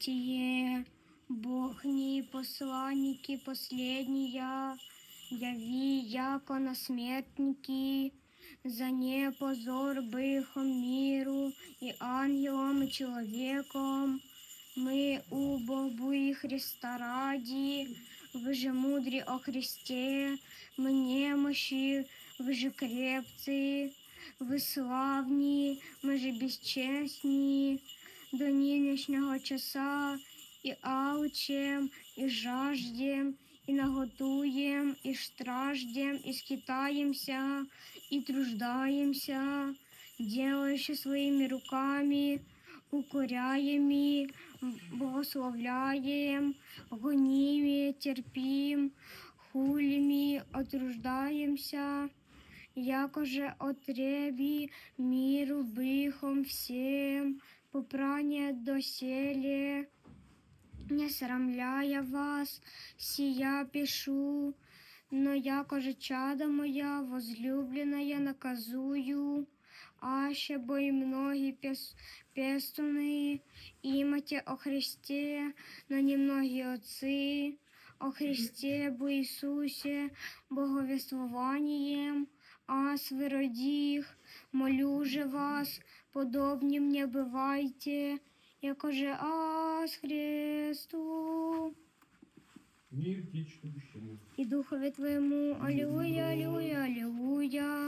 братья, Бог не посланники последние, яви яко на смертники, за не позор бихом миру и ангелом, и человеком. Мы у Богу и Христа ради, вы же мудрі о Христе, мы немощи, вы же крепцы, ви славні, ми же безчесні, до нинішнього часа і алчем, і жаждем, і наготуєм, і страждем, і скитаємся, і труждаємся, делаючи своїми руками, укоряємо, благословляем, гоними, терпим, хулими, отруждаемся, якоже отребі миру бихом всем, попрання доселе, не срамляя вас, сія пишу, но якоже чада моя, возлюбленная, наказую, аще бо и многие пес, пестуны, имате о Христе, но немногие отцы, о Христе, бо Иисусе, боговествованием, а свиродіх, молю же вас, подобні мне бывайте, якоже ас Христу. Мир тічнущому. І духові твоєму, алілуя, алілуя, алілуя.